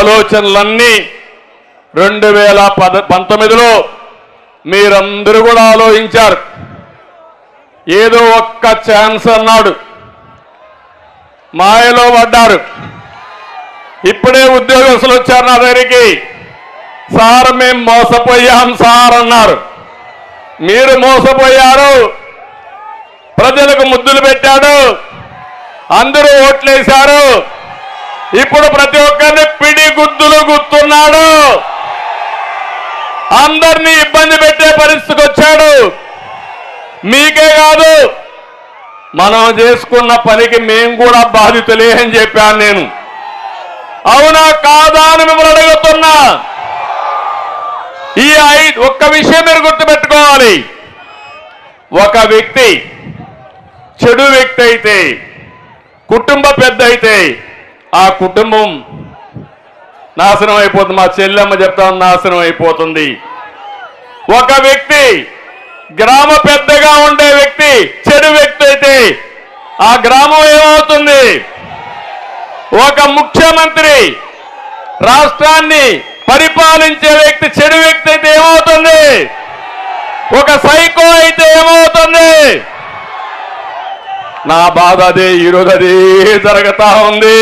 ఆలోచనలన్నీ రెండు వేల పద పంతొమ్మిదిలో మీరందరూ కూడా ఆలోచించారు. ఏదో ఒక్క ఛాన్స్ అన్నాడు. మాయలో పడ్డారు. ఇప్పుడే ఉద్యోగస్తులు వచ్చారు నా దగ్గరికి. సార్ మేము మోసపోయాం సార్ అన్నారు. మీరు మోసపోయారు. ప్రజలకు ముద్దులు పెట్టాడు. అందరూ ఓట్లేశారు. ఇప్పుడు ప్రతి ఒక్కరిని పిడి గుద్దులు గుర్తున్నాడు. అందరినీ ఇబ్బంది పెట్టే పరిస్థితికి వచ్చాడు. మీకే కాదు మనం చేసుకున్న పనికి మేము కూడా బాధితులే అని చెప్పాను నేను. అవునా కాదా అని మిమ్మల్ని అడుగుతున్నా. ఈ ఐదు ఒక్క విషయం మీరు గుర్తుపెట్టుకోవాలి. ఒక వ్యక్తి చెడు వ్యక్తి అయితే కుటుంబ పెద్ద అయితే ఆ కుటుంబం నాశనం అయిపోతుంది. మా చెల్లెమ్మ చెప్తా నాశనం అయిపోతుంది. ఒక వ్యక్తి గ్రామ పెద్దగా ఉండే వ్యక్తి చెడు వ్యక్తి అయితే ఆ గ్రామం ఏమవుతుంది? ఒక ముఖ్యమంత్రి రాష్ట్రాన్ని పరిపాలించే వ్యక్తి చెడు వ్యక్తి అయితే ఏమవుతుంది? ఒక సైకో అయితే ఏమవుతుంది? నా బాధ అదే ఈరోజు అదే జరుగుతా ఉంది.